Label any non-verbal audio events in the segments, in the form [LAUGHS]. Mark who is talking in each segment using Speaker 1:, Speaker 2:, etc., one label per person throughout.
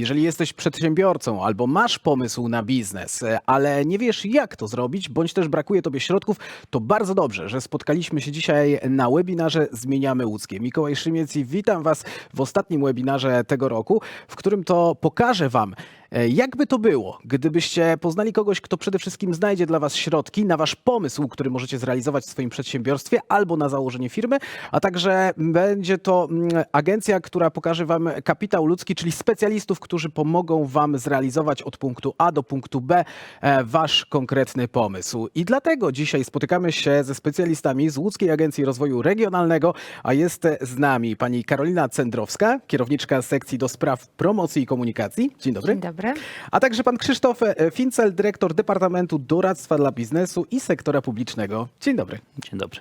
Speaker 1: Jeżeli jesteś przedsiębiorcą albo masz pomysł na biznes, e, ale nie wiesz jak to zrobić, bądź też brakuje tobie środków, to bardzo dobrze, że spotkaliśmy się dzisiaj na webinarze Zmieniamy Łódzkie. Mikołaj Szymiec i witam was w ostatnim webinarze tego roku, w którym to pokażę wam, jakby to było, gdybyście poznali kogoś, kto przede wszystkim znajdzie dla Was środki na Wasz pomysł, który możecie zrealizować w swoim przedsiębiorstwie albo na założenie firmy, a także będzie to mm, agencja, która pokaże Wam kapitał ludzki, czyli specjalistów, którzy pomogą Wam zrealizować od punktu A do punktu B e, Wasz konkretny pomysł. I dlatego dzisiaj spotykamy się ze specjalistami z Łódzkiej Agencji Rozwoju Regionalnego, a jest z nami pani Karolina Cendrowska, kierowniczka sekcji do spraw promocji i komunikacji. Dzień dobry.
Speaker 2: Dzień dobry.
Speaker 1: A także pan Krzysztof e, Fincel, dyrektor Departamentu Doradztwa dla Biznesu i Sektora Publicznego. Dzień dobry.
Speaker 3: Dzień dobry.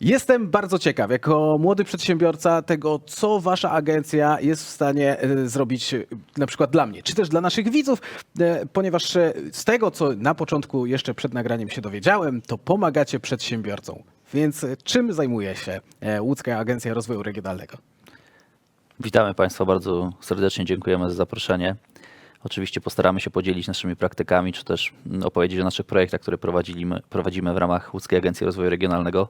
Speaker 1: Jestem bardzo ciekaw, jako młody przedsiębiorca, tego, co wasza agencja jest w stanie e, zrobić e, na przykład dla mnie, czy też dla naszych widzów, ponieważ z tego, co na początku jeszcze przed nagraniem się dowiedziałem, to pomagacie przedsiębiorcom. Więc czym zajmuje się Łódzka Agencja Rozwoju Regionalnego?
Speaker 3: Witamy Państwa bardzo serdecznie, dziękujemy za zaproszenie. Oczywiście postaramy się podzielić naszymi praktykami, czy też mm, opowiedzieć o naszych projektach, które prowadzimy, prowadzimy w ramach Łódzkiej Agencji Rozwoju Regionalnego.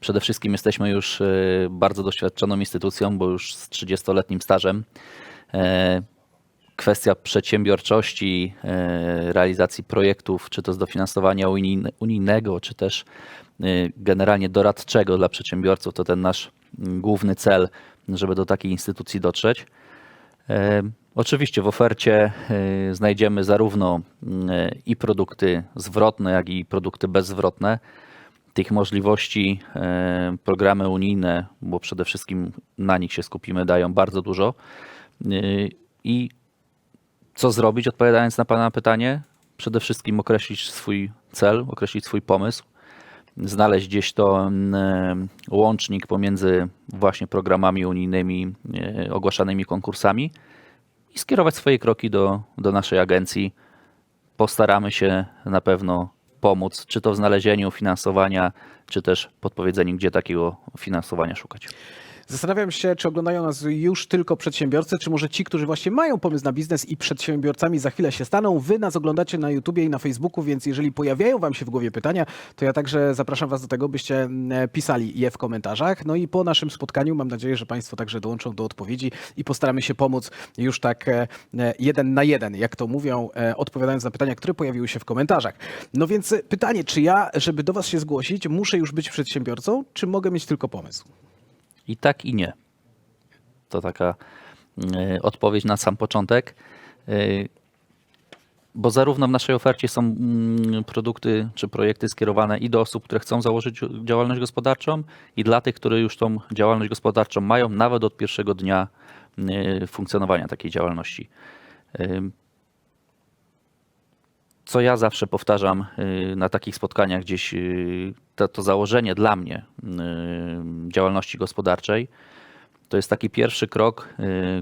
Speaker 3: Przede wszystkim jesteśmy już e, bardzo doświadczoną instytucją, bo już z 30-letnim stażem. E, Kwestia przedsiębiorczości, e, realizacji projektów, czy to z dofinansowania unijne- unijnego, czy też generalnie doradczego dla przedsiębiorców, to ten nasz mm, główny cel, żeby do takiej instytucji dotrzeć. Oczywiście w ofercie e, znajdziemy zarówno e, i produkty zwrotne, jak i produkty bezzwrotne. Tych możliwości e, programy unijne, bo przede wszystkim na nich się skupimy, dają bardzo dużo. I co zrobić, odpowiadając na Pana pytanie? Przede wszystkim określić swój cel, określić swój pomysł, znaleźć gdzieś to łącznik pomiędzy właśnie programami unijnymi, ogłaszanymi konkursami i skierować swoje kroki do, do naszej agencji. Postaramy się na pewno pomóc, czy to w znalezieniu finansowania, czy też podpowiedzeniu, gdzie takiego finansowania szukać.
Speaker 1: Zastanawiam się, czy oglądają nas już tylko przedsiębiorcy, czy może ci, którzy właśnie mają pomysł na biznes i przedsiębiorcami za chwilę się staną. Wy nas oglądacie na YouTubie i na Facebooku, więc jeżeli pojawiają wam się w głowie pytania, to ja także zapraszam was do tego, byście mm, pisali je w komentarzach. No i po naszym spotkaniu mam nadzieję, że państwo także dołączą do odpowiedzi i postaramy się pomóc już tak e, e, jeden na jeden, jak to mówią, e, odpowiadając na pytania, które pojawiły się w komentarzach. No więc e, pytanie, czy ja, żeby do was się zgłosić, muszę już być przedsiębiorcą, czy mogę mieć tylko pomysł?
Speaker 3: I tak, i nie. To taka y, odpowiedź na sam początek. Y, bo zarówno w naszej ofercie są mm, produkty czy projekty skierowane i do osób, które chcą założyć działalność gospodarczą, i dla tych, które już tą działalność gospodarczą mają, nawet od pierwszego dnia y, funkcjonowania takiej działalności. Co ja zawsze powtarzam y, na takich spotkaniach, gdzieś y, to, to założenie dla mnie y, działalności gospodarczej, to jest taki pierwszy krok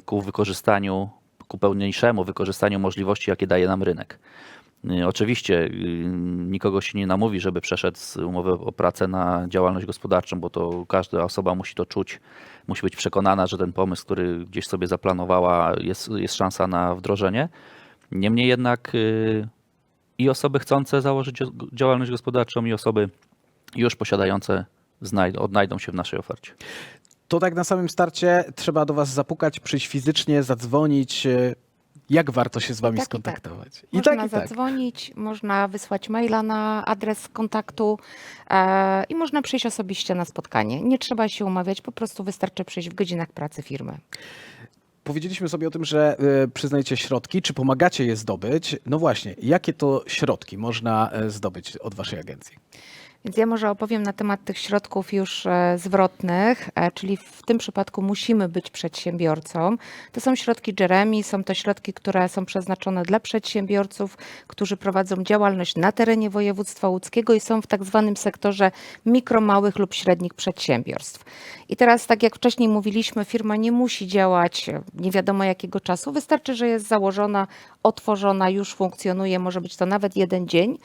Speaker 3: ku wykorzystaniu, ku pełniejszemu wykorzystaniu możliwości, jakie daje nam rynek. Oczywiście nikogo się nie namówi, żeby przeszedł z umowy o pracę na działalność gospodarczą, bo to każda osoba musi to czuć, musi być przekonana, że ten pomysł, który gdzieś sobie zaplanowała, jest, jest szansa na wdrożenie. Niemniej jednak i osoby chcące założyć dzia- działalność gospodarczą, i osoby już posiadające znajdą, odnajdą się w naszej ofercie.
Speaker 1: to tak na samym starcie trzeba do Was zapukać, przyjść fizycznie, zadzwonić. Jak warto się z Wami
Speaker 2: tak, i tak.
Speaker 1: skontaktować?
Speaker 2: Można zadzwonić, można wysłać maila na adres kontaktu e, i można przyjść osobiście na spotkanie. Nie trzeba się umawiać, po prostu wystarczy przyjść w godzinach pracy firmy.
Speaker 1: Powiedzieliśmy sobie o tym, że e, przyznajecie środki, czy pomagacie je zdobyć. No właśnie, jakie to środki można e, zdobyć od Waszej agencji?
Speaker 2: Więc ja może opowiem na temat tych środków już e, zwrotnych, e, czyli w tym przypadku musimy być przedsiębiorcą. To są środki Jeremy, są to środki, które są przeznaczone dla przedsiębiorców, którzy prowadzą działalność na terenie województwa łódzkiego i są w tak zwanym sektorze mikro, małych lub średnich przedsiębiorstw. I teraz, tak jak wcześniej mówiliśmy, firma nie musi działać e, nie wiadomo jakiego czasu. Wystarczy, że jest założona, otworzona, już funkcjonuje, może być to nawet jeden dzień.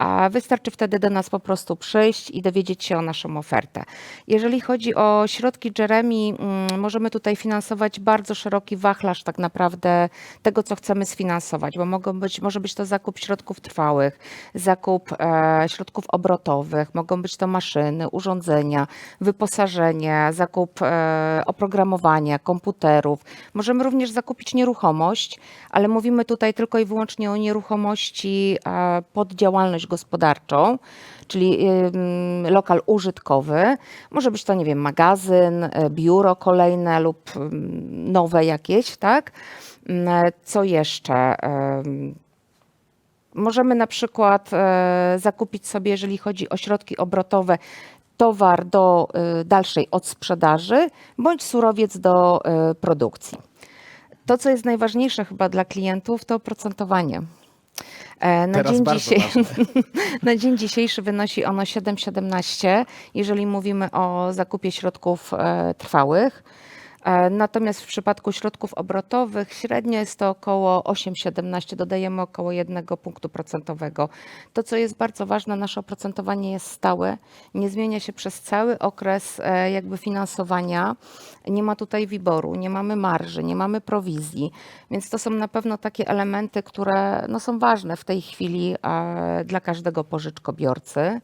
Speaker 2: A wystarczy wtedy do nas po prostu przyjść i dowiedzieć się o naszą ofertę. Jeżeli chodzi o środki Jeremy, mm, możemy tutaj finansować bardzo szeroki wachlarz tak naprawdę tego, co chcemy sfinansować, bo mogą być, może być to zakup środków trwałych, zakup e, środków obrotowych, mogą być to maszyny, urządzenia, wyposażenie, zakup e, oprogramowania, komputerów. Możemy również zakupić nieruchomość, ale mówimy tutaj tylko i wyłącznie o nieruchomości e, pod działalność gospodarczą, czyli lokal użytkowy. Może być to, nie wiem, magazyn, e, biuro kolejne lub nowe jakieś, tak? Mm, Co jeszcze? Możemy na przykład e, zakupić sobie, jeżeli chodzi o środki obrotowe, towar do e, dalszej odsprzedaży bądź surowiec do e, produkcji. To, co jest najważniejsze chyba dla klientów, to oprocentowanie. E, Na
Speaker 1: Teraz
Speaker 2: dzień,
Speaker 1: bardzo
Speaker 2: dzisiaj,
Speaker 1: ważne. [LAUGHS]
Speaker 2: na dzień dzisiejszy wynosi ono 7,17, jeżeli mówimy o zakupie środków e, trwałych. E, Natomiast w przypadku środków obrotowych średnio jest to około 8,17, dodajemy około 1 punktu procentowego. To, co jest bardzo ważne, nasze oprocentowanie jest stałe, nie zmienia się przez cały okres e, jakby finansowania. Nie ma tutaj wyboru, nie mamy marży, nie mamy prowizji, więc to są na pewno takie elementy, które no, są ważne w tej chwili e, dla każdego pożyczkobiorcy.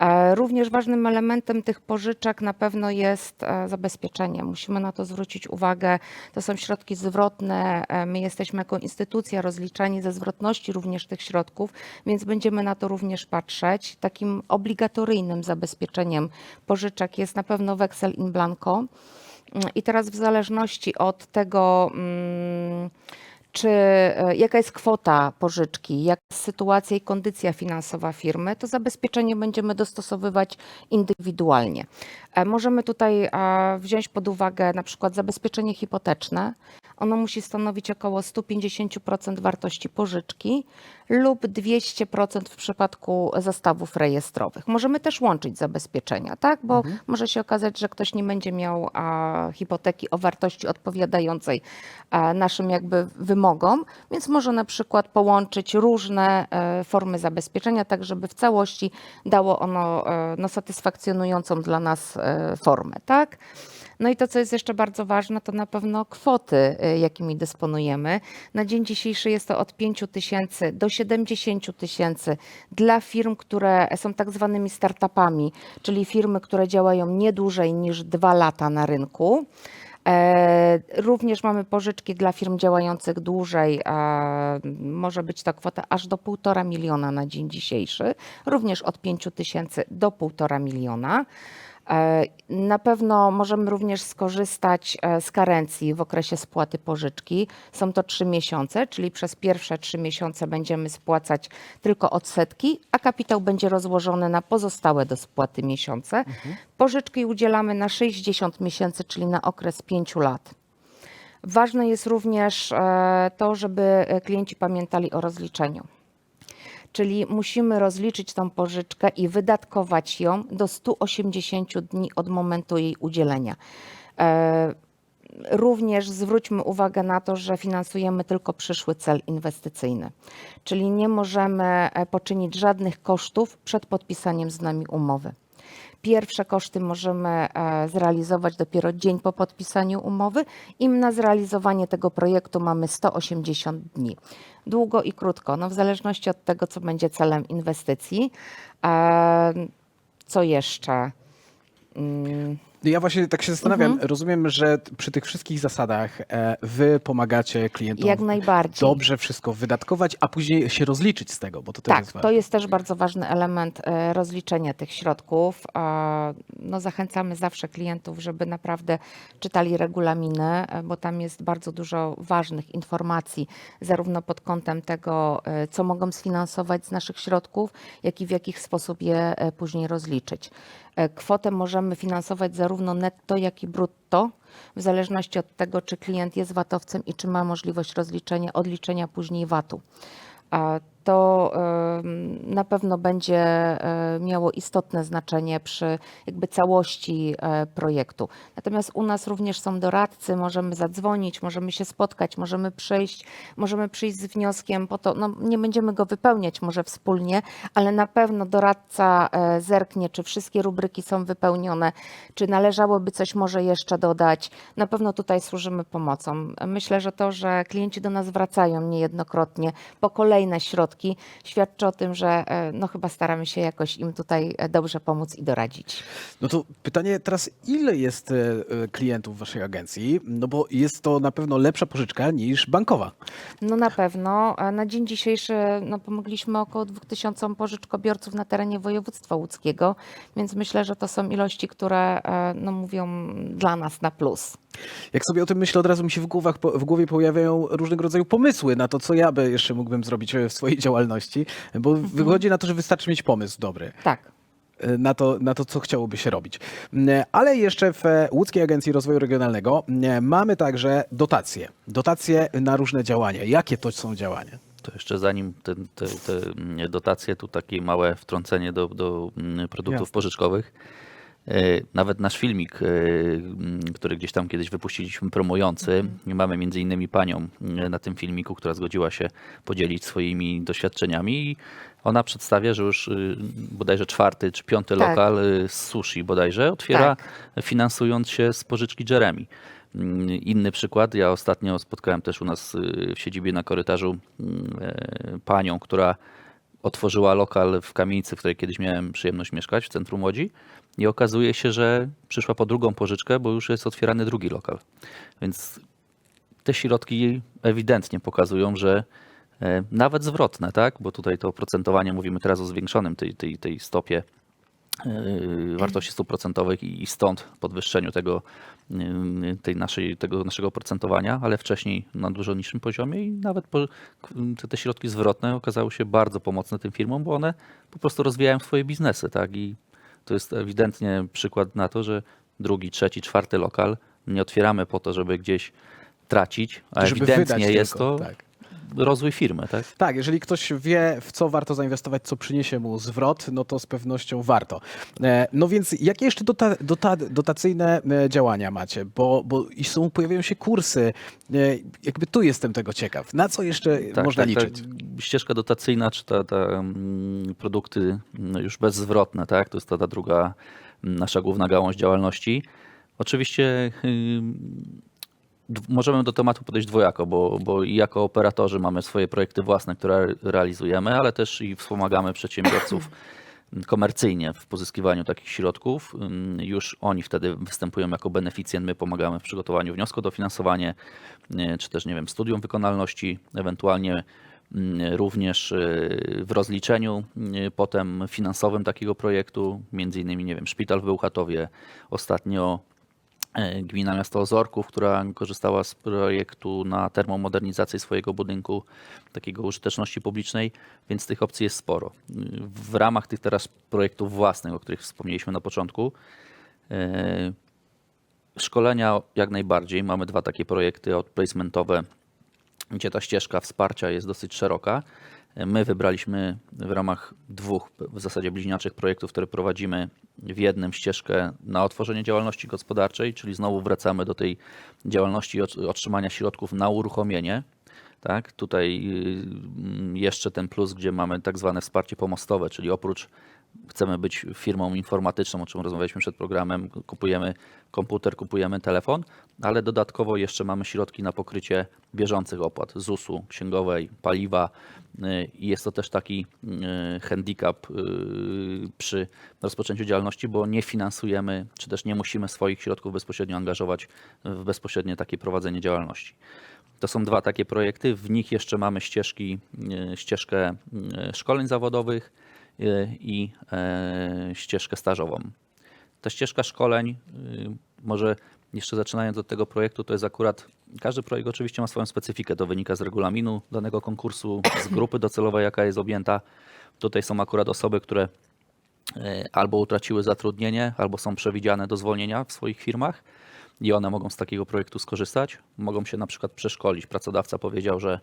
Speaker 2: E, Również ważnym elementem tych pożyczek na pewno jest e, zabezpieczenie. Musimy na to zwrócić uwagę. To są środki zwrotne. E, My jesteśmy jako instytucja rozliczani ze zwrotności również tych środków, więc będziemy na to również patrzeć. Takim obligatoryjnym zabezpieczeniem pożyczek jest na pewno weksel in blanco. Mm, I teraz w zależności od tego, mm, czy e, jaka jest kwota pożyczki, jest sytuacja i kondycja finansowa firmy, to zabezpieczenie będziemy dostosowywać indywidualnie. E, Możemy tutaj wziąć pod uwagę na przykład zabezpieczenie hipoteczne. Ono musi stanowić około 150% wartości pożyczki lub 200% w przypadku zestawów rejestrowych. Możemy też łączyć zabezpieczenia, tak? Bo może się okazać, że ktoś nie będzie miał hipoteki o wartości odpowiadającej naszym jakby wymogom, więc może na przykład połączyć różne e, formy zabezpieczenia, tak żeby w całości dało ono e, no, satysfakcjonującą dla nas e, formę, tak? No i to, co jest jeszcze bardzo ważne, to na pewno kwoty, jakimi dysponujemy. Na dzień dzisiejszy jest to od 5 tysięcy do 70 tysięcy dla firm, które są tak zwanymi startupami, czyli firmy, które działają nie dłużej niż dwa lata na rynku. E, Również mamy pożyczki dla firm działających dłużej. e, Może być to kwota aż do 1,5 miliona na dzień dzisiejszy, również od 5 tysięcy do 1,5 miliona. E, Na pewno możemy również skorzystać e, z karencji w okresie spłaty pożyczki. Są to trzy miesiące, czyli przez pierwsze trzy miesiące będziemy spłacać tylko odsetki, a kapitał będzie rozłożony na pozostałe do spłaty miesiące. Pożyczki udzielamy na 60 miesięcy, czyli na okres 5 lat. Ważne jest również e, to, żeby klienci pamiętali o rozliczeniu. Czyli musimy rozliczyć tą pożyczkę i wydatkować ją do 180 dni od momentu jej udzielenia. E, Również zwróćmy uwagę na to, że finansujemy tylko przyszły cel inwestycyjny, czyli nie możemy e, poczynić żadnych kosztów przed podpisaniem z nami umowy. Pierwsze koszty możemy e, zrealizować dopiero dzień po podpisaniu umowy i na zrealizowanie tego projektu mamy 180 dni. Długo i krótko, no w zależności od tego, co będzie celem inwestycji. E, Co jeszcze?
Speaker 1: Ja właśnie tak się zastanawiam.
Speaker 2: Mhm.
Speaker 1: Rozumiem, że przy tych wszystkich zasadach e, wy pomagacie klientom
Speaker 2: Jak najbardziej.
Speaker 1: dobrze wszystko wydatkować, a później się rozliczyć z tego, bo to też
Speaker 2: Tak,
Speaker 1: jest ważne.
Speaker 2: to jest też bardzo ważny element e, rozliczenia tych środków. A, No, zachęcamy zawsze klientów, żeby naprawdę czytali regulaminy, e, bo tam jest bardzo dużo ważnych informacji, zarówno pod kątem tego, e, co mogą sfinansować z naszych środków, jak i w jaki sposób je e, później rozliczyć. E, Kwotę możemy finansować zarówno netto, jak i brutto, w zależności od tego, czy klient jest VAT-owcem i czy ma możliwość rozliczenia, odliczenia później VAT-u. To na pewno będzie e, miało istotne znaczenie przy jakby całości e, projektu. Natomiast u nas również są doradcy, możemy zadzwonić, możemy się spotkać, możemy przyjść, możemy przyjść z wnioskiem po to, no nie będziemy go wypełniać może wspólnie, ale na pewno doradca e, zerknie, czy wszystkie rubryki są wypełnione, czy należałoby coś może jeszcze dodać. Na pewno tutaj służymy pomocą. Myślę, że to, że klienci do nas wracają niejednokrotnie po kolejne środki, świadczy o tym, że e, no chyba staramy się jakoś im tutaj e, dobrze pomóc i doradzić.
Speaker 1: No to pytanie teraz, ile jest e, klientów waszej agencji? No bo jest to na pewno lepsza pożyczka niż bankowa.
Speaker 2: No na pewno. Na dzień dzisiejszy no, pomogliśmy około 2000 pożyczkobiorców na terenie województwa łódzkiego, więc myślę, że to są ilości, które no, mówią dla nas na plus.
Speaker 1: Jak sobie o tym myślę, od razu mi się w, głowach, w głowie pojawiają różnego rodzaju pomysły na to, co ja by jeszcze mógłbym zrobić e, w swojej działalności, bo wychodzi na to, że wystarczy mieć pomysł dobry.
Speaker 2: Tak.
Speaker 1: e, na to, na to, co chciałoby się robić. Mm, Ale jeszcze w e, Łódzkiej Agencji Rozwoju Regionalnego mm, mamy także dotacje. Dotacje na różne działania. Jakie to są działania?
Speaker 3: To jeszcze zanim te, te, te mm, dotacje, tu takie małe wtrącenie do, do produktów
Speaker 1: Jasne.
Speaker 3: pożyczkowych. E, Nawet nasz filmik, e, który gdzieś tam kiedyś wypuściliśmy promujący, mamy między innymi panią mm, na tym filmiku, która zgodziła się podzielić swoimi doświadczeniami i ona przedstawia, że już bodajże czwarty czy piąty
Speaker 2: Tak.
Speaker 3: lokal z sushi bodajże otwiera,
Speaker 2: Tak.
Speaker 3: finansując się z pożyczki Jeremy. Mm, Inny przykład, ja ostatnio spotkałem też u nas w siedzibie na korytarzu mm, e, panią, która otworzyła lokal w kamienicy, w której kiedyś miałem przyjemność mieszkać, w centrum Łodzi i okazuje się, że przyszła po drugą pożyczkę, bo już jest otwierany drugi lokal. Więc te środki ewidentnie pokazują, że e, nawet zwrotne, tak? bo tutaj to oprocentowanie mówimy teraz o zwiększonym tej, tej, tej stopie e, wartości stóp procentowych i stąd podwyższeniu tego, e, tej naszej, tego naszego oprocentowania, ale wcześniej na dużo niższym poziomie i nawet po, te, te środki zwrotne okazały się bardzo pomocne tym firmom, bo one po prostu rozwijają swoje biznesy, tak? I to jest ewidentnie przykład na to, że drugi, trzeci, czwarty lokal nie otwieramy po to, żeby gdzieś tracić, a
Speaker 1: Żeby
Speaker 3: ewidentnie jest
Speaker 1: tylko,
Speaker 3: to
Speaker 1: tak.
Speaker 3: Rozwój firmy, tak?
Speaker 1: Tak, jeżeli ktoś wie, w co warto zainwestować, co przyniesie mu zwrot, no to z pewnością warto. E, No więc jakie jeszcze dota, dota, dotacyjne e, działania macie? Bo, bo i są, pojawiają się kursy. E, Jakby tu jestem tego ciekaw. Na co jeszcze
Speaker 3: Tak,
Speaker 1: można
Speaker 3: tak,
Speaker 1: liczyć?
Speaker 3: Tak. Ścieżka dotacyjna, czy te, mm, produkty mm, już bezzwrotne, tak? To jest ta, ta druga mm, nasza główna gałąź działalności. Oczywiście możemy do tematu podejść dwojako, bo, bo i jako operatorzy mamy swoje projekty własne, które re- realizujemy, ale też i wspomagamy przedsiębiorców [CLEARS THROAT] komercyjnie w pozyskiwaniu takich środków. Już oni wtedy występują jako beneficjent, my pomagamy w przygotowaniu wniosku o dofinansowanie, y, czy też, nie wiem, studium wykonalności, ewentualnie mm, również y, w rozliczeniu y, potem finansowym takiego projektu, między innymi, nie wiem, szpital w Bełchatowie, ostatnio gmina miasta Ozorków, która korzystała z projektu na termomodernizację swojego budynku, takiego użyteczności publicznej, więc tych opcji jest sporo. W ramach tych teraz projektów własnych, o których wspomnieliśmy na początku, e, szkolenia jak najbardziej. Mamy dwa takie projekty outplacementowe, gdzie ta ścieżka wsparcia jest dosyć szeroka. My wybraliśmy w ramach dwóch w zasadzie bliźniaczych projektów, które prowadzimy w jednym ścieżkę na otworzenie działalności gospodarczej, czyli znowu wracamy do tej działalności otrzymania środków na uruchomienie. Tak, tutaj y, jeszcze ten plus, gdzie mamy tak zwane wsparcie pomostowe, czyli oprócz chcemy być firmą informatyczną, o czym rozmawialiśmy przed programem, kupujemy komputer, kupujemy telefon, ale dodatkowo jeszcze mamy środki na pokrycie bieżących opłat ZUS-u, księgowej, paliwa y, i jest to też taki y, handicap y, przy rozpoczęciu działalności, bo nie finansujemy, czy też nie musimy swoich środków bezpośrednio angażować w bezpośrednie takie prowadzenie działalności. To są dwa takie projekty. W nich jeszcze mamy ścieżki, ścieżkę szkoleń zawodowych i e, ścieżkę stażową. Ta ścieżka szkoleń, e, może jeszcze zaczynając od tego projektu, to jest akurat, każdy projekt oczywiście ma swoją specyfikę, to wynika z regulaminu danego konkursu, z grupy docelowej, jaka jest objęta. Tutaj są akurat osoby, które e, albo utraciły zatrudnienie, albo są przewidziane do zwolnienia w swoich firmach i one mogą z takiego projektu skorzystać. Mogą się na przykład przeszkolić. Pracodawca powiedział, że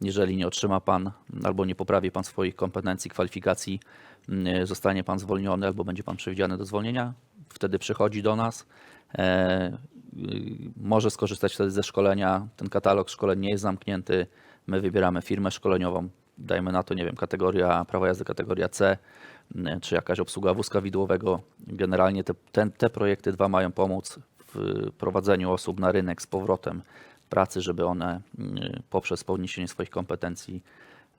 Speaker 3: Jeżeli nie otrzyma Pan albo nie poprawi Pan swoich kompetencji, kwalifikacji, mm, zostanie Pan zwolniony albo będzie Pan przewidziany do zwolnienia, wtedy przychodzi do nas. E, y, może skorzystać wtedy ze szkolenia. Ten katalog szkoleń nie jest zamknięty. My wybieramy firmę szkoleniową, dajmy na to, nie wiem, kategoria prawa jazdy, kategoria C, y, czy jakaś obsługa wózka widłowego. Generalnie te, te projekty dwa mają pomóc w prowadzeniu osób na rynek z powrotem pracy, żeby one y, poprzez podniesienie swoich kompetencji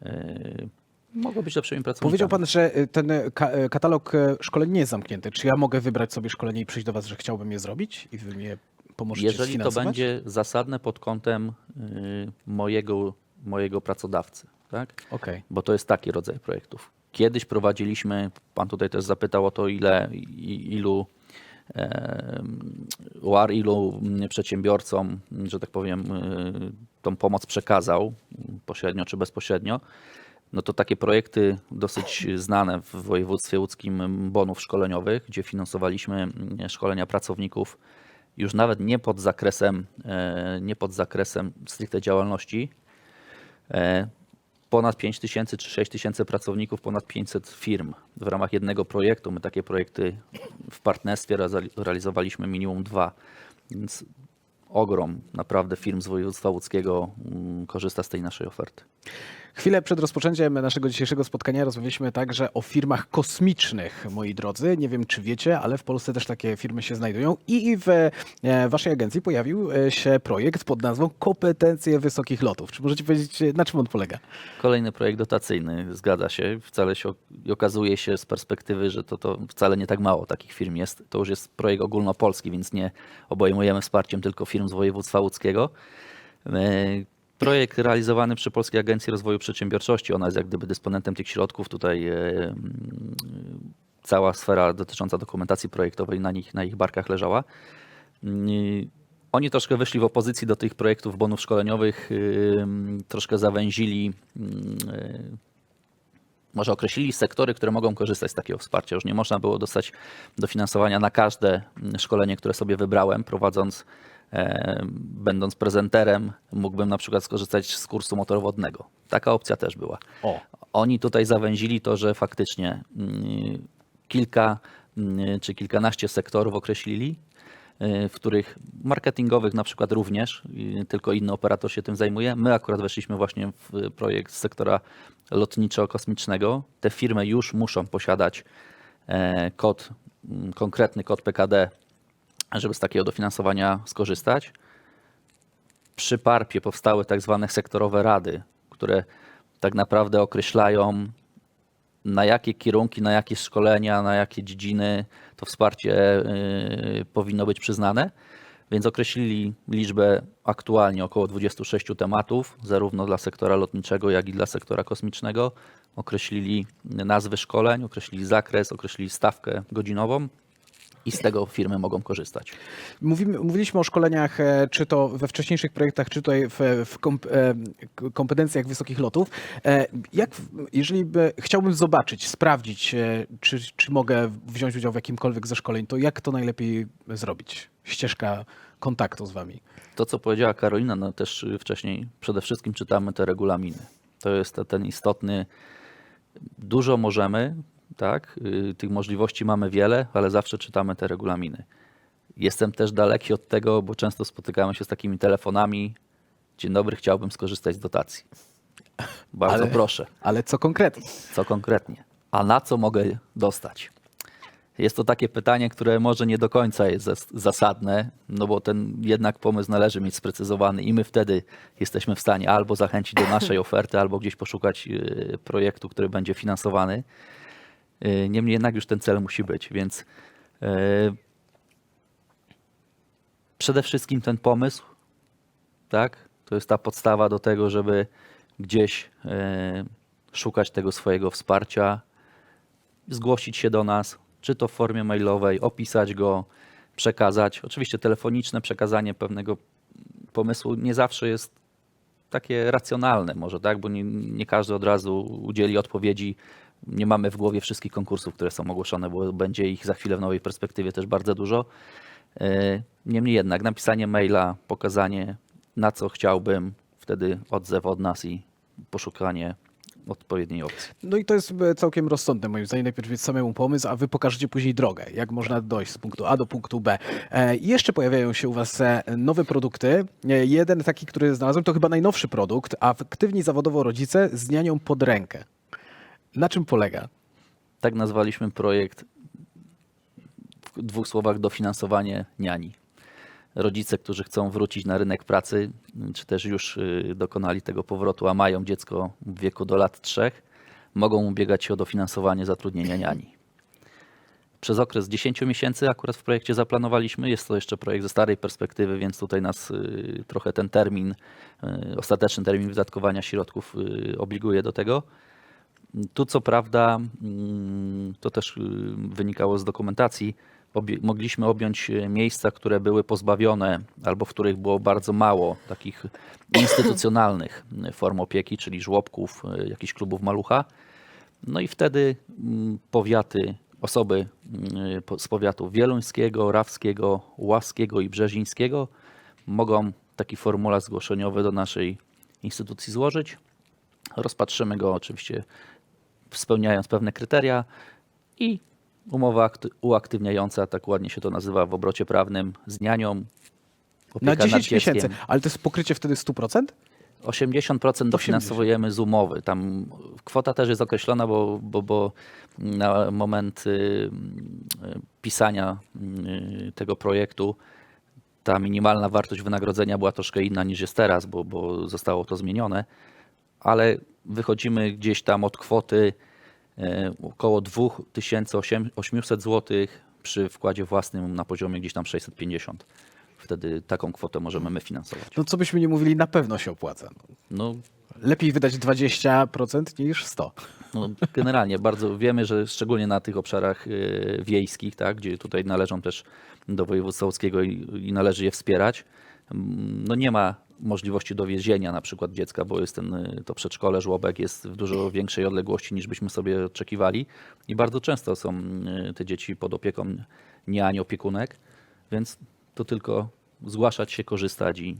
Speaker 3: y, mogły być lepszymi pracownikami.
Speaker 1: Powiedział pan, że y, ten ka- katalog szkoleń nie jest zamknięty. Czy ja mogę wybrać sobie szkolenie i przyjść do was, że chciałbym je zrobić i wy mnie pomożecie
Speaker 3: Jeżeli to będzie zasadne pod kątem mojego, mojego pracodawcy, tak?
Speaker 1: Okej.
Speaker 3: bo to jest taki rodzaj projektów. Kiedyś prowadziliśmy, pan tutaj też zapytał o to, ile, i- ilu UAR, ilu przedsiębiorcom, że tak powiem, y, tą pomoc przekazał, pośrednio czy bezpośrednio. No to takie projekty dosyć znane w województwie łódzkim bonów szkoleniowych, gdzie finansowaliśmy mm, szkolenia pracowników już nawet nie pod zakresem, e, nie pod zakresem stricte działalności, E, ponad 5 tysięcy czy 6 tysięcy pracowników, ponad 500 firm w ramach jednego projektu. My takie projekty w partnerstwie reali- realizowaliśmy minimum dwa, więc ogrom naprawdę firm z województwa łódzkiego mm, korzysta z tej naszej oferty.
Speaker 1: Chwilę przed rozpoczęciem naszego dzisiejszego spotkania rozmawialiśmy także o firmach kosmicznych, moi drodzy. Nie wiem, czy wiecie, ale w Polsce też takie firmy się znajdują i w e, waszej agencji pojawił e, się projekt pod nazwą Kompetencje Wysokich Lotów. Czy możecie powiedzieć, na czym on polega?
Speaker 3: Kolejny projekt dotacyjny, zgadza się. Wcale się okazuje się z perspektywy, że to, to wcale nie tak mało takich firm jest. To już jest projekt ogólnopolski, więc nie obejmujemy wsparciem tylko firm z województwa łódzkiego. E, Projekt realizowany przy Polskiej Agencji Rozwoju Przedsiębiorczości. Ona jest jak gdyby dysponentem tych środków. Tutaj e, mm, cała sfera dotycząca dokumentacji projektowej na nich, na ich barkach leżała. Mm, Oni troszkę wyszli w opozycji do tych projektów bonów szkoleniowych, ym, troszkę zawęzili, y, może określili sektory, które mogą korzystać z takiego wsparcia. Już nie można było dostać dofinansowania na każde mm, szkolenie, które sobie wybrałem, prowadząc, e, będąc prezenterem, mógłbym na przykład skorzystać z kursu motorowodnego. Taka opcja też była.
Speaker 1: O,
Speaker 3: Oni tutaj zawęzili to, że faktycznie mm, kilka mm, czy kilkanaście sektorów określili, y, w których marketingowych na przykład również, y, tylko inny operator się tym zajmuje. My akurat weszliśmy właśnie w projekt z sektora lotniczo-kosmicznego. Te firmy już muszą posiadać e, kod, mm, konkretny kod PKD, żeby z takiego dofinansowania skorzystać przy PARP-ie powstały tak zwane sektorowe rady, które tak naprawdę określają, na jakie kierunki, na jakie szkolenia, na jakie dziedziny to wsparcie y, powinno być przyznane. Więc określili liczbę aktualnie około 26 tematów, zarówno dla sektora lotniczego, jak i dla sektora kosmicznego. Określili nazwy szkoleń, określili zakres, określili stawkę godzinową i z tego firmy mogą korzystać.
Speaker 1: Mówimy, mówiliśmy o szkoleniach, e, czy to we wcześniejszych projektach, czy tutaj w, w komp, e, kompetencjach wysokich lotów. E, Jak, jeżeli by, chciałbym zobaczyć, sprawdzić, czy, czy mogę wziąć udział w jakimkolwiek ze szkoleń, to jak to najlepiej zrobić? Ścieżka kontaktu z wami.
Speaker 3: To, co powiedziała Karolina, no też wcześniej, przede wszystkim czytamy te regulaminy. To jest te- ten istotny, dużo możemy, tak? y, Tych możliwości mamy wiele, ale zawsze czytamy te regulaminy. Jestem też daleki od tego, bo często spotykamy się z takimi telefonami. Dzień dobry, chciałbym skorzystać z dotacji. Bardzo
Speaker 1: Ale-
Speaker 3: proszę.
Speaker 1: Ale co konkretnie?
Speaker 3: Co konkretnie? A na co mogę dostać? Jest to takie pytanie, które może nie do końca jest zas- zasadne, no bo ten jednak pomysł należy mieć sprecyzowany i my wtedy jesteśmy w stanie albo zachęcić do naszej [COUGHS] oferty, albo gdzieś poszukać y, projektu, który będzie finansowany. Y, Niemniej jednak już ten cel musi być, więc y, przede wszystkim ten pomysł, tak, to jest ta podstawa do tego, żeby gdzieś e, szukać tego swojego wsparcia, zgłosić się do nas, czy to w formie mailowej, opisać go, przekazać. Oczywiście telefoniczne przekazanie pewnego pomysłu nie zawsze jest takie racjonalne może, tak, bo nie, nie każdy od razu udzieli odpowiedzi. Nie mamy w głowie wszystkich konkursów, które są ogłoszone, bo będzie ich za chwilę w nowej perspektywie też bardzo dużo. E, Niemniej jednak napisanie maila, pokazanie na co chciałbym, wtedy odzew od nas i poszukanie odpowiedniej opcji.
Speaker 1: No i to jest e, całkiem rozsądne moim zdaniem. Najpierw jest samemu pomysł, a wy pokażecie później drogę, jak można dojść z punktu A do punktu B. E, jeszcze pojawiają się u was e, nowe produkty. Jeden taki, który znalazłem, to chyba najnowszy produkt, aktywni zawodowo rodzice z nianią pod rękę. Na czym polega?
Speaker 3: Tak nazwaliśmy projekt w dwóch słowach dofinansowanie niani. Rodzice, którzy chcą wrócić na rynek pracy, czy też już y, dokonali tego powrotu, a mają dziecko w wieku do lat trzech, mogą ubiegać się o dofinansowanie zatrudnienia niani. Przez okres 10 miesięcy akurat w projekcie zaplanowaliśmy. Jest to jeszcze projekt ze starej perspektywy, więc tutaj nas y, trochę ten termin, y, ostateczny termin wydatkowania środków obliguje do tego. Tu co prawda, mm, to też y, wynikało z dokumentacji, mogliśmy objąć y, miejsca, które były pozbawione albo w których było bardzo mało takich [COUGHS] instytucjonalnych y, form opieki, czyli żłobków, y, jakichś klubów malucha. No i wtedy mm, powiaty, osoby mm, z powiatów wieluńskiego, rawskiego, łaskiego i brzezińskiego mogą taki formularz zgłoszeniowy do naszej instytucji złożyć. Rozpatrzymy go oczywiście spełniając pewne kryteria i umowa akty- uaktywniająca, tak ładnie się to nazywa w obrocie prawnym, z nianią.
Speaker 1: Na
Speaker 3: nad
Speaker 1: 10
Speaker 3: dzieckiem.
Speaker 1: miesięcy, ale to jest pokrycie wtedy 100%?
Speaker 3: 80% dofinansowujemy z umowy. Tam kwota też jest określona, bo, bo, bo na moment y, y, pisania y, tego projektu ta minimalna wartość wynagrodzenia była troszkę inna niż jest teraz, bo, bo zostało to zmienione, ale wychodzimy gdzieś tam od kwoty e, około 2800 zł przy wkładzie własnym na poziomie gdzieś tam 650. Wtedy taką kwotę możemy my finansować.
Speaker 1: No co byśmy nie mówili, na pewno się opłaca.
Speaker 3: No,
Speaker 1: Lepiej wydać 20% niż 100%.
Speaker 3: No, generalnie bardzo wiemy, że szczególnie na tych obszarach e, wiejskich, tak, gdzie tutaj należą też do województwa łódzkiego i, i należy je wspierać, no nie ma możliwości dowiezienia na przykład dziecka, bo jest ten, e, to przedszkole, żłobek jest w dużo większej odległości niż byśmy sobie oczekiwali i bardzo często są e, te dzieci pod opieką niań, opiekunek, więc to tylko zgłaszać się, korzystać i,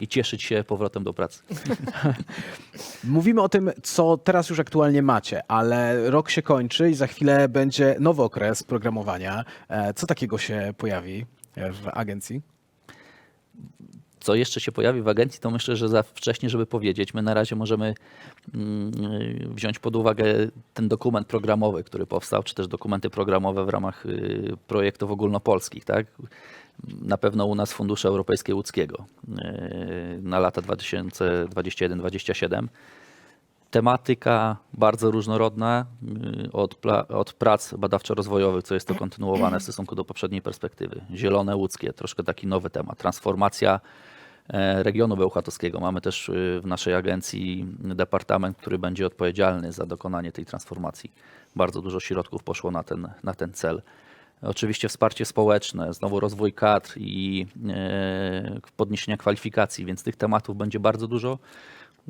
Speaker 3: i cieszyć się powrotem do pracy. [LAUGHS]
Speaker 1: Mówimy o tym, co teraz już aktualnie macie, ale rok się kończy i za chwilę będzie nowy okres programowania. E, Co takiego się pojawi w agencji?
Speaker 3: Co jeszcze się pojawi w agencji, to myślę, że za wcześnie, żeby powiedzieć. My na razie możemy mm, wziąć pod uwagę ten dokument programowy, który powstał, czy też dokumenty programowe w ramach y, projektów ogólnopolskich. Tak? Na pewno u nas Fundusze Europejskie Łódzkiego y, na lata 2021-2027. Tematyka bardzo różnorodna, y, od, od prac badawczo-rozwojowych, co jest to kontynuowane w stosunku do poprzedniej perspektywy. Zielone łódzkie, troszkę taki nowy temat. Transformacja e, regionu bełchatowskiego. Mamy też y, w naszej agencji departament, który będzie odpowiedzialny za dokonanie tej transformacji. Bardzo dużo środków poszło na ten, na ten cel. Oczywiście wsparcie społeczne, znowu rozwój kadr i e, podniesienia kwalifikacji, więc tych tematów będzie bardzo dużo.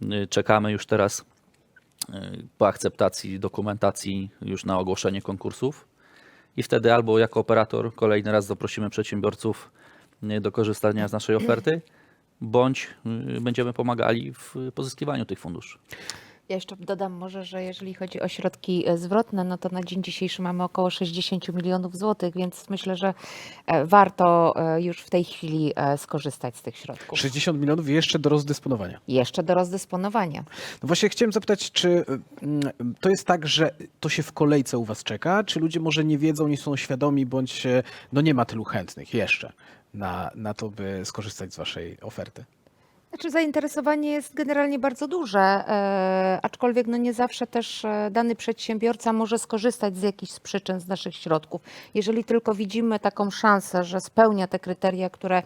Speaker 3: Y, Czekamy już teraz po akceptacji dokumentacji już na ogłoszenie konkursów i wtedy albo jako operator kolejny raz zaprosimy przedsiębiorców y, do korzystania z naszej oferty, bądź y, będziemy pomagali w pozyskiwaniu tych funduszy.
Speaker 2: Ja jeszcze dodam może, że jeżeli chodzi o środki e, zwrotne, no to na dzień dzisiejszy mamy około 60 milionów złotych, więc myślę, że e, warto e, już w tej chwili skorzystać z tych środków.
Speaker 1: 60 milionów jeszcze do rozdysponowania.
Speaker 2: Jeszcze do rozdysponowania.
Speaker 1: No właśnie chciałem zapytać, czy mm, to jest tak, że to się w kolejce u was czeka, czy ludzie może nie wiedzą, nie są świadomi, bądź no nie ma tylu chętnych jeszcze na, na to, by skorzystać z waszej oferty?
Speaker 2: Znaczy zainteresowanie jest generalnie bardzo duże, e, aczkolwiek no nie zawsze też e, dany przedsiębiorca może skorzystać z jakichś przyczyn z naszych środków. Jeżeli tylko widzimy taką szansę, że spełnia te kryteria, które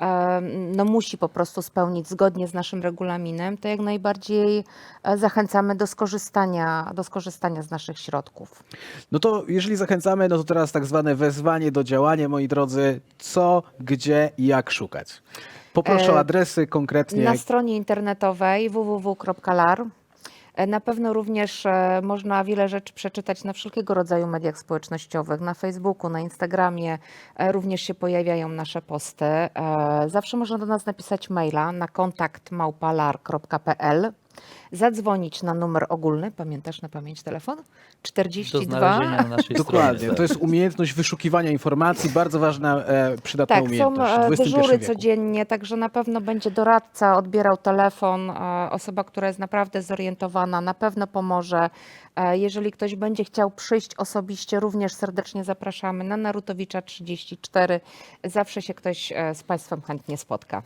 Speaker 2: e, no musi po prostu spełnić zgodnie z naszym regulaminem, to jak najbardziej e, zachęcamy do skorzystania, do skorzystania z naszych środków.
Speaker 1: No to jeżeli zachęcamy, no to teraz tak zwane wezwanie do działania, moi drodzy, co, gdzie jak szukać. Poproszę o
Speaker 2: E,
Speaker 1: adresy konkretnie.
Speaker 2: Na stronie internetowej www.lar e, na pewno również e, można wiele rzeczy przeczytać na wszelkiego rodzaju mediach społecznościowych, na Facebooku, na Instagramie, również się pojawiają nasze posty. Zawsze można do nas napisać maila na kontakt małpalar.pl zadzwonić na numer ogólny, pamiętasz na pamięć telefon?
Speaker 3: Do
Speaker 2: 42
Speaker 3: znalezienia na naszej
Speaker 1: Dokładnie,
Speaker 3: stronie.
Speaker 1: to jest umiejętność wyszukiwania informacji, bardzo ważna, e, przydatna
Speaker 2: Tak, są
Speaker 1: umiejętność
Speaker 2: e,
Speaker 1: w XXI
Speaker 2: dyżury
Speaker 1: wieku.
Speaker 2: codziennie, także na pewno będzie doradca odbierał telefon, e, osoba, która jest naprawdę zorientowana, na pewno pomoże. E, Jeżeli ktoś będzie chciał przyjść osobiście, również serdecznie zapraszamy na Narutowicza 34. Zawsze się ktoś e, z Państwem chętnie spotka.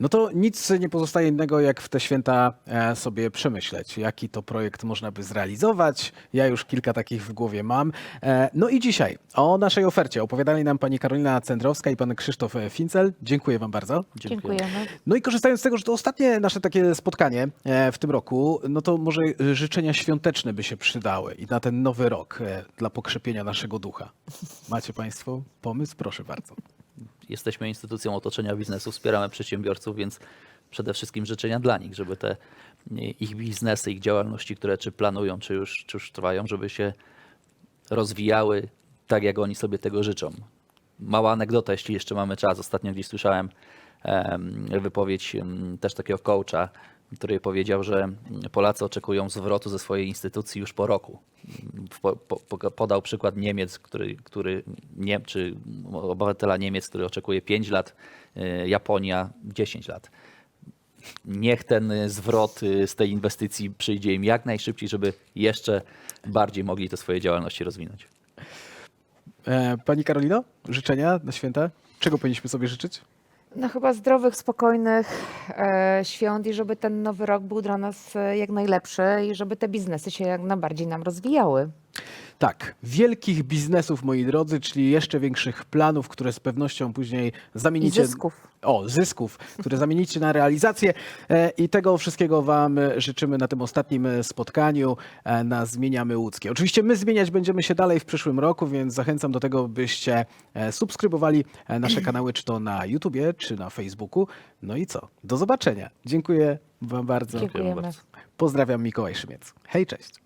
Speaker 1: No to nic nie pozostaje innego, jak w te święta e, sobie przemyśleć, jaki to projekt można by zrealizować. Ja już kilka takich w głowie mam. E, No i dzisiaj o naszej ofercie opowiadali nam pani Karolina Cendrowska i pan Krzysztof Fincel. Dziękuję wam bardzo.
Speaker 2: Dziękujemy.
Speaker 1: No i korzystając z tego, że to ostatnie nasze takie spotkanie e, w tym roku, no to może e, życzenia świąteczne by się przydały i na ten nowy rok e, dla pokrzepienia naszego ducha. Macie państwo pomysł? Proszę bardzo.
Speaker 3: Jesteśmy instytucją otoczenia biznesu, wspieramy przedsiębiorców, więc przede wszystkim życzenia dla nich, żeby te ich biznesy, ich działalności, które czy planują, czy już, czy już trwają, żeby się rozwijały tak, jak oni sobie tego życzą. Mała anegdota, jeśli jeszcze mamy czas. Ostatnio gdzieś słyszałem em, wypowiedź też takiego coacha, który powiedział, że Polacy oczekują zwrotu ze swojej instytucji już po roku. Po, po, po- podał przykład Niemiec, który, który nie, czy obywatela Niemiec, który oczekuje 5 lat, y, Japonia 10 lat. Niech ten zwrot y, z tej inwestycji przyjdzie im jak najszybciej, żeby jeszcze bardziej mogli te swoje działalności rozwinąć.
Speaker 1: E, Pani Karolino, życzenia na święta? Czego powinniśmy sobie życzyć?
Speaker 2: No chyba zdrowych, spokojnych e, świąt i żeby ten nowy rok był dla nas e, jak najlepszy i żeby te biznesy się jak najbardziej nam rozwijały.
Speaker 1: Tak, wielkich biznesów, moi drodzy, czyli jeszcze większych planów, które z pewnością później
Speaker 2: I
Speaker 1: zamienicie.
Speaker 2: zysków.
Speaker 1: O, zysków, które zamienicie na realizację. E, I tego wszystkiego Wam życzymy na tym ostatnim e, spotkaniu e, na Zmieniamy Łódzkie. Oczywiście my zmieniać będziemy się dalej w przyszłym roku, więc zachęcam do tego, byście subskrybowali nasze [CLEARS THROAT] kanały, czy to na YouTubie, czy na Facebooku. No i co? Do zobaczenia. Dziękuję Wam bardzo.
Speaker 2: Dziękujemy.
Speaker 3: bardzo.
Speaker 1: Pozdrawiam Mikołaj Szymiec. Hej, cześć.